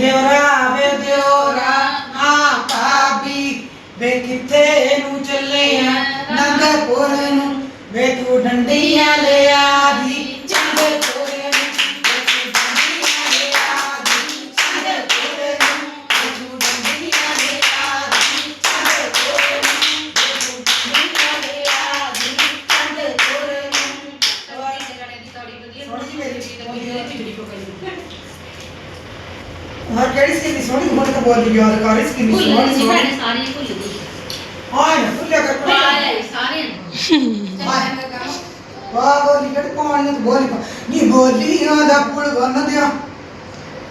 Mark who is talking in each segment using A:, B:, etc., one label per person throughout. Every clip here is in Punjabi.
A: ਦਿਉਰਾ ਵੇ ਦਿਉਰਾ ਹਾਂ ਭਾਬੀ ਵੇ ਕਿੱਥੇ ਨੂੰ ਚੱਲੇ ਆ? ਨੰਦਪੁਰ ਨੂੰ। ਵੇ ਤੂੰ ਡੰਡੀਆਂ ਲਿਆ ਹਾਂ ਕਿਹੜੀ ਸੀ? ਸੋਹਣੀ ਹੁਣ ਤਾਂ ਬੋਲ ਯਾਦ ਕਰ ਇਸ ਕਿੰਨੀ ਸੋਹਣੀ ਸੋਹਣੀ। ਹਾਂ ਨਾ ਭੁੱਲਿਆ ਕਰ ਵਾਹ ਬੋਲੀ ਕਿਹੜੀ ਪਾਣੀ ਨੂੰ ਬੋਲੀ ਪਾ। ਨੀ ਬੋਲੀਆਂ ਦਾ ਪੁਲ ਬੰਨ ਦਿਆ।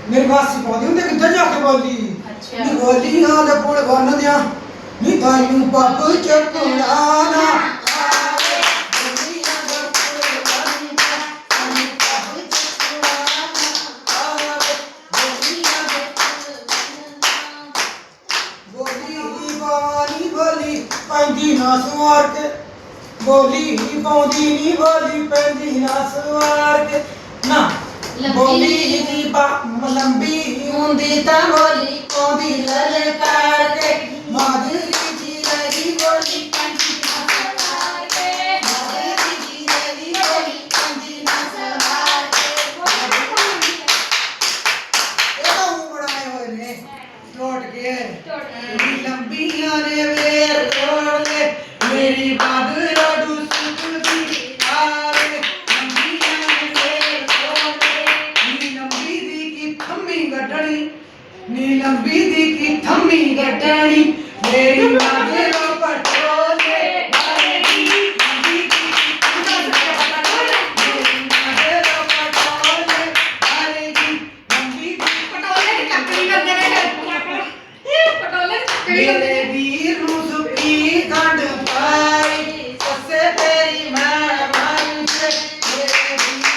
A: ਮੇਰੇ ਮਾਸੀ ਪਾਉਂਦੀ ਹੁੰਦੇ ਕਿੱਧਰ ਜਾ ਕੇ ਬੋਲੀ? ਨੀ ਬੋਲੀਆਂ ਦਾ ਪੁਲ ਬੰਨ ਦਿਆ। ਨੀ ਤਾਈਨੂੰ ਪੱਪ ਚੱਕਣਾ ਪੈਂਦੀ ਨਾ ਸਵਾਰ ਕੇ। ਬੋਲੀ ਹੀ ਪਾਉਂਦੀ ਨੀ ਬੋਲੀ ਪੈਂਦੀ ਨਾ ਸਵਾਰ ਕੇ। ਨਾ ਬੋਲੀ ਦੀ ਬਾ ਲੰਬੀ ਹੁੰਦੀ ਤਾਂ ਬੋਲੀ ਪਾਉਂਦੀ ਲਲਕਾਰ ਕੇ। बीदी की थम्मी गटड़ी मेरी मांगरों पर टोले मेरे वीर रूस की गंड पाई ससे तेरी मैं मन। से मेरे वीर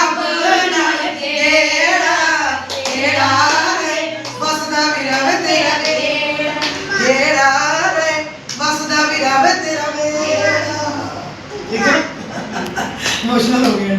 A: もしなきゃいけない。